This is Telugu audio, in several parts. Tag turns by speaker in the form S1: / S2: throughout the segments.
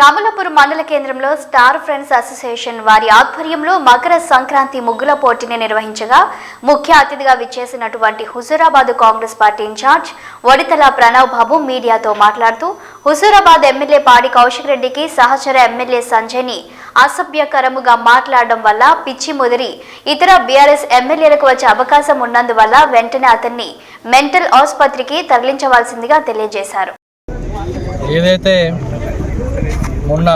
S1: కమలపురం మండల కేంద్రంలో స్టార్ ఫ్రెండ్స్ అసోసియేషన్ వారి ఆధ్వర్యంలో మకర సంక్రాంతి ముగ్గుల పోటీని నిర్వహించగా ముఖ్య అతిథిగా విచ్చేసినటువంటి Huzurabad Congress party in charge Vodithala Pranav Babu మీడియాతో మాట్లాడుతూ హుజూరాబాద్ ఎమ్మెల్యే పాడి కౌశిక్ రెడ్డికి సహచర ఎమ్మెల్యే సంజయ్ని అసభ్యకరముగా మాట్లాడడం వల్ల పిచ్చి ముదిరి ఇతర బీఆర్ఎస్ ఎమ్మెల్యేలకు వచ్చే అవకాశం ఉన్నందువల్ల వెంటనే అతన్ని మెంటల్ ఆసుపత్రికి తరలించవలసిందిగా తెలియజేశారు.
S2: ఏదైతే మొన్న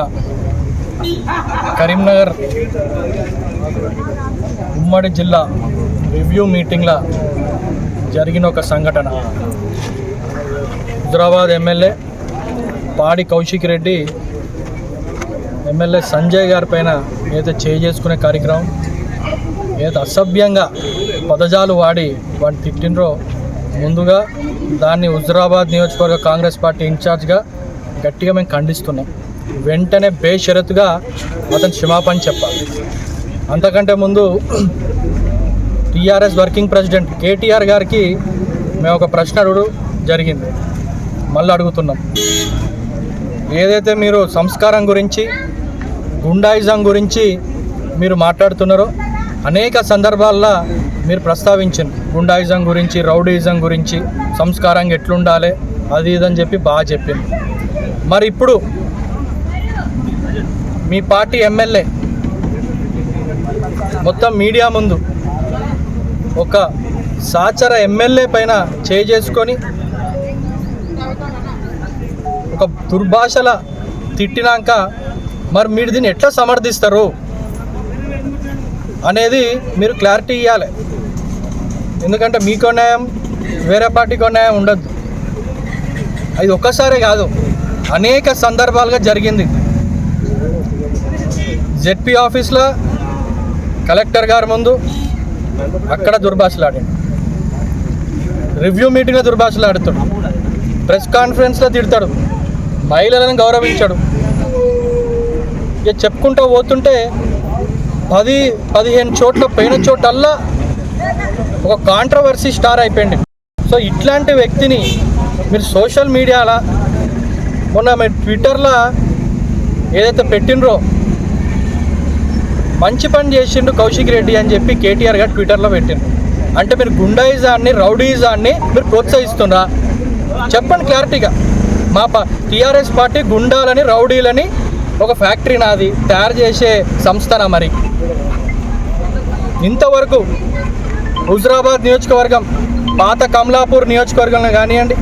S2: కరీంనగర్ ఉమ్మడి జిల్లా రివ్యూ మీటింగ్లో జరిగిన ఒక సంఘటన. హుజరాబాద్ ఎమ్మెల్యే పాడి కౌశిక్ రెడ్డి ఎమ్మెల్యే సంజయ్ గారి పైన ఏదైతే చేయి చేసుకునే కార్యక్రమం ఏదైతే అసభ్యంగా పదజాలు వాడి వాడిని తిట్టినరో ముందుగా దాన్ని హుజరాబాద్ నియోజకవర్గ కాంగ్రెస్ పార్టీ ఇన్ఛార్జ్గా గట్టిగా మేము ఖండిస్తున్నాం. వెంటనే బేషరతుగా అతను క్షమాపణ చెప్పాలి. అంతకంటే ముందు టీఆర్ఎస్ వర్కింగ్ ప్రెసిడెంట్ కేటీఆర్ గారికి మేము ఒక ప్రశ్న అడుగు జరిగింది. మళ్ళీ అడుగుతున్నాం. ఏదైతే మీరు సంస్కారం గురించి గుండాయిజం గురించి మీరు మాట్లాడుతున్నారో అనేక సందర్భాల్లో మీరు ప్రస్తావించింది గుండాయిజం గురించి రౌడీయిజం గురించి సంస్కారంగా ఎట్లుండాలి అది ఇది అని చెప్పి బాగా చెప్పింది. మరి ఇప్పుడు మీ పార్టీ ఎమ్మెల్యే. మొత్తం మీడియా ముందు ఒక సాచర ఎమ్మెల్యే పైన చేసుకొని ఒక దుర్భాషల తిట్టినాక మరి మీరు దీన్ని ఎట్లా సమర్థిస్తారు అనేది మీరు క్లారిటీ ఇవ్వాలి ఎందుకంటే మీకు న్యాయం వేరే పార్టీకి న్యాయం ఉండద్దు అది ఒక్కసారే కాదు అనేక సందర్భాలుగా జరిగింది. జెడ్పీ ఆఫీస్లో కలెక్టర్ గారి ముందు అక్కడ దుర్భాషలాడాడు. రివ్యూ మీటింగ్లో దుర్భాషలాడుతాడు. ప్రెస్ కాన్ఫరెన్స్లో తిడతాడు. మహిళలను గౌరవించాడు. ఇక చెప్పుకుంటూ పోతుంటే పది పదిహేను చోట్ల పోయిన చోటల్లా ఒక కాంట్రవర్సీ స్టార్ అయిపోయింది. సో ఇట్లాంటి వ్యక్తిని మీరు సోషల్ మీడియాలో మొన్న మీరు ట్విట్టర్లో ఏదైతే పెట్టినరో మంచి పని చేసిండు కౌశిక్ రెడ్డి అని చెప్పి కేటీఆర్ గారు ట్విట్టర్లో పెట్టిండ్రు. అంటే మీరు గుండాయిజాన్ని రౌడీజాన్ని మీరు ప్రోత్సహిస్తున్నా చెప్పండి క్లారిటీగా. మా ప టీఆర్ఎస్ పార్టీ గుండాలని రౌడీలని ఒక ఫ్యాక్టరీ నాది తయారు చేసే సంస్థనా మరి? ఇంతవరకు హుజరాబాద్ నియోజకవర్గం పాత కమలాపూర్ నియోజకవర్గంలో కానివ్వండి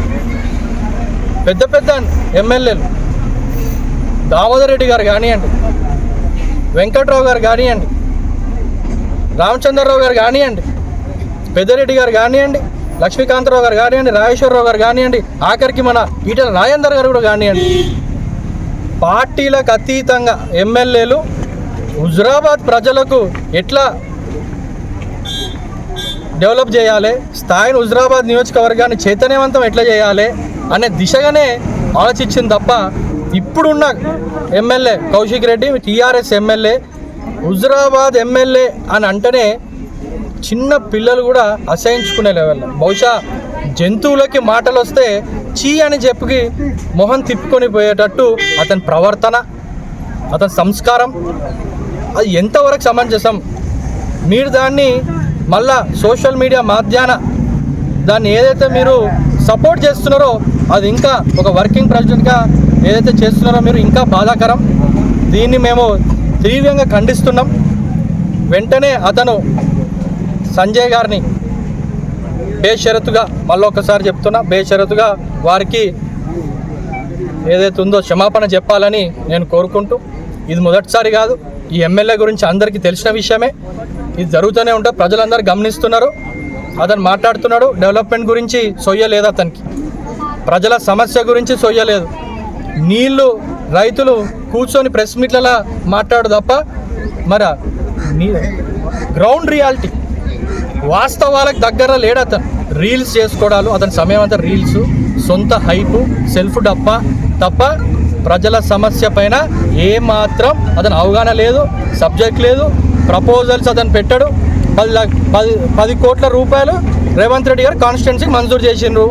S2: పెద్ద పెద్ద ఎమ్మెల్యేలు దామోదర్ రెడ్డి గారు కానివ్వండి వెంకట్రావు గారు కానివ్వండి రామచంద్రరావు గారు కానివ్వండి పెద్దరెడ్డి గారు కానివ్వండి లక్ష్మీకాంతరావు గారు కానివ్వండి రాజేశ్వరరావు గారు కానివ్వండి ఆఖరికి మన ఈటల రాజేందర్ గారు కూడా కానివ్వండి. పార్టీలకు అతీతంగా ఎమ్మెల్యేలు హుజురాబాద్ ప్రజలకు ఎట్లా డెవలప్ చేయాలి స్థాయిని హుజురాబాద్ నియోజకవర్గాన్ని చైతన్యవంతం ఎట్లా చేయాలి అనే దిశగానే ఆలోచించింది తప్ప ఇప్పుడున్న MLA Kaushik Reddy TRS MLA Huzurabad MLA అని అంటేనే చిన్న పిల్లలు కూడా అసహించుకునే లెవెల్ బహుశా జంతువులకి మాటలు వస్తే చీ అని చెప్పి మొహం తిప్పుకొని పోయేటట్టు అతని ప్రవర్తన అతని సంస్కారం అది ఎంతవరకు సమంజసం? మీరు దాన్ని మళ్ళా సోషల్ మీడియా మాధ్యాన దాన్ని ఏదైతే మీరు సపోర్ట్ చేస్తున్నారో అది ఇంకా ఒక వర్కింగ్ ప్రెసిడెంట్గా ఏదైతే చేస్తున్నారో మీరు ఇంకా బాధాకరం. దీన్ని మేము తీవ్రంగా ఖండిస్తున్నాం. వెంటనే అతను సంజయ్ గారిని బేషరతుగా మళ్ళీ ఒకసారి చెప్తున్నా బేషరతుగా వారికి ఏదైతే ఉందో క్షమాపణ చెప్పాలని నేను కోరుకుంటూ ఇది మొదటిసారి కాదు ఈ ఎమ్మెల్యే గురించి అందరికీ తెలిసిన విషయమే. ఇది జరుగుతూనే ఉంటుంది ప్రజలందరూ గమనిస్తున్నారు. అతను మాట్లాడుతున్నాడు డెవలప్మెంట్ గురించి సొయ్య లేదు అతనికి. ప్రజల సమస్య గురించి సొయ్యలేదు నీళ్ళు రైతులు కూర్చొని ప్రెస్ మీట్లలో మాట్లాడు తప్ప మరి గ్రౌండ్ రియాలిటీ. వాస్తవాలకు దగ్గర లేడు అతను. రీల్స్ చేసుకోవడాలు అతని సమయం అంతా రీల్స్ సొంత హైపు సెల్ఫ్ డప్ప తప్ప ప్రజల సమస్య పైన ఏమాత్రం అతను అవగాహన లేదు సబ్జెక్ట్ లేదు ప్రపోజల్స్ అతను పెట్టాడు. పది లక్ష పది పది కోట్ల రూపాయలు రేవంత్ రెడ్డి గారు కాన్స్టిట్యున్సీకి మంజూరు చేసిండ్రు.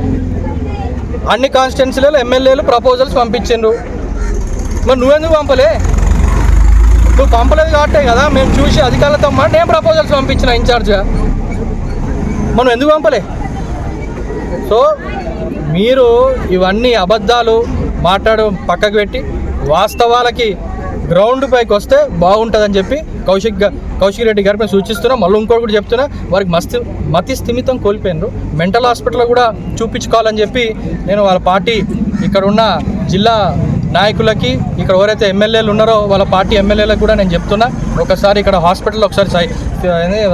S2: అన్ని కాన్స్టిట్యున్సీలలో ఎమ్మెల్యేలు ప్రపోజల్స్ పంపించిండ్రు. మరి నువ్వెందుకు పంపలే? నువ్వు పంపలేదు కాబట్టే కదా మేము చూసి అధికారులతో మాట నేను ప్రపోజల్స్ పంపించిన ఇన్ఛార్జ్గా మనం ఎందుకు పంపలే? సో మీరు ఇవన్నీ అబద్ధాలు మాట్లాడడం పక్కకు పెట్టి వాస్తవాలకి గ్రౌండ్ పైకి వస్తే బాగుంటుందని చెప్పి కౌశిక్ కౌశిక్ రెడ్డి గారి మేము సూచిస్తున్నాం. మళ్ళీ ఇంకోటి కూడా చెప్తున్నా. వారికి మస్తి మతి స్థిమితం కోల్పోయినారు మెంటల్ హాస్పిటల్ కూడా చూపించుకోవాలని చెప్పి నేను వాళ్ళ పార్టీ ఇక్కడ ఉన్న జిల్లా నాయకులకి ఇక్కడ ఎవరైతే ఎమ్మెల్యేలు ఉన్నారో వాళ్ళ పార్టీ ఎమ్మెల్యేలకు కూడా నేను చెప్తున్నా. ఒకసారి ఇక్కడ హాస్పిటల్ ఒకసారి సై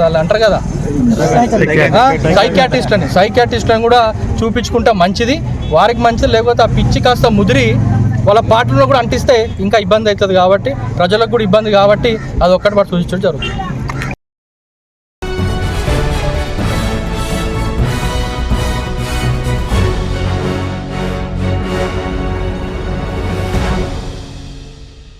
S2: వాళ్ళు అంటారు కదా? సైకాట్రిస్ట్ అని సైకాట్రిస్ట్ అని కూడా చూపించుకుంటే మంచిది. వారికి మంచిది లేకపోతే ఆ పిచ్చి కాస్త ముదిరి వాళ్ళ పార్టీలో కూడా అంటిస్తే ఇంకా ఇబ్బంది అవుతుంది కాబట్టి ప్రజలకు కూడా ఇబ్బంది కాబట్టి అది ఒక్కటి పట్టు సూచించడం జరుగుతుంది.